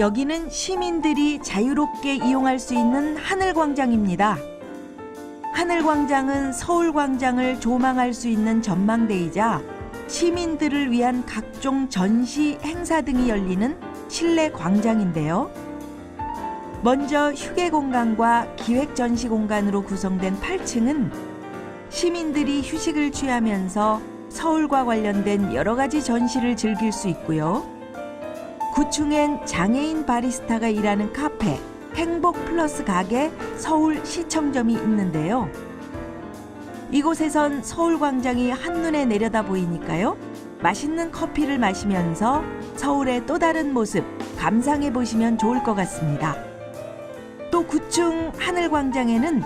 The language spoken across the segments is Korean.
여기는 시민들이 자유롭게 이용할 수 있는 하늘광장입니다. 하늘광장은 서울광장을 조망할 수 있는 전망대이자 시민들을 위한 각종 전시 행사 등이 열리는 실내 광장인데요. 먼저 휴게 공간과 기획 전시 공간으로 구성된 8층은 시민들이 휴식을 취하면서 서울과 관련된 여러 가지 전시를 즐길 수 있고요. 9층엔 장애인 바리스타가 일하는 카페, 행복 플러스 가게 서울 시청점이 있는데요. 이곳에선 서울광장이 한눈에 내려다 보이니까요. 맛있는 커피를 마시면서 서울의 또 다른 모습 감상해 보시면 좋을 것 같습니다. 또 9층 하늘광장에는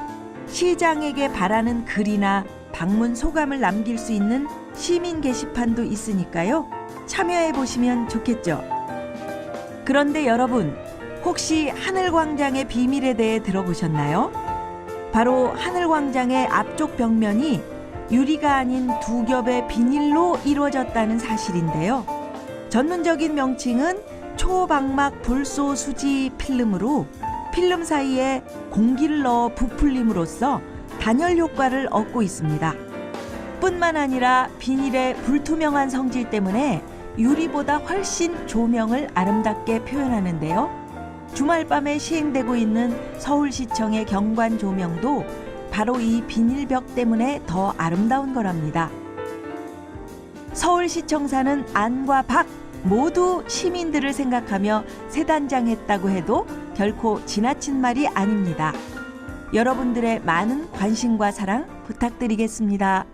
시장에게 바라는 글이나 방문 소감을 남길 수 있는 시민 게시판도 있으니까요. 참여해 보시면 좋겠죠. 그런데 여러분, 혹시 하늘광장의 비밀에 대해 들어보셨나요? 바로 하늘광장의 앞쪽 벽면이 유리가 아닌 두 겹의 비닐로 이루어졌다는 사실인데요. 전문적인 명칭은 초방막 불소 수지 필름으로 필름 사이에 공기를 넣어 부풀림으로써 단열 효과를 얻고 있습니다. 뿐만 아니라 비닐의 불투명한 성질 때문에 유리보다 훨씬 조명을 아름답게 표현하는데요. 주말 밤에 시행되고 있는 서울시청의 경관 조명도 바로 이 비닐벽 때문에 더 아름다운 거랍니다. 서울시청사는 안과 밖 모두 시민들을 생각하며 세단장했다고 해도 결코 지나친 말이 아닙니다. 여러분들의 많은 관심과 사랑 부탁드리겠습니다.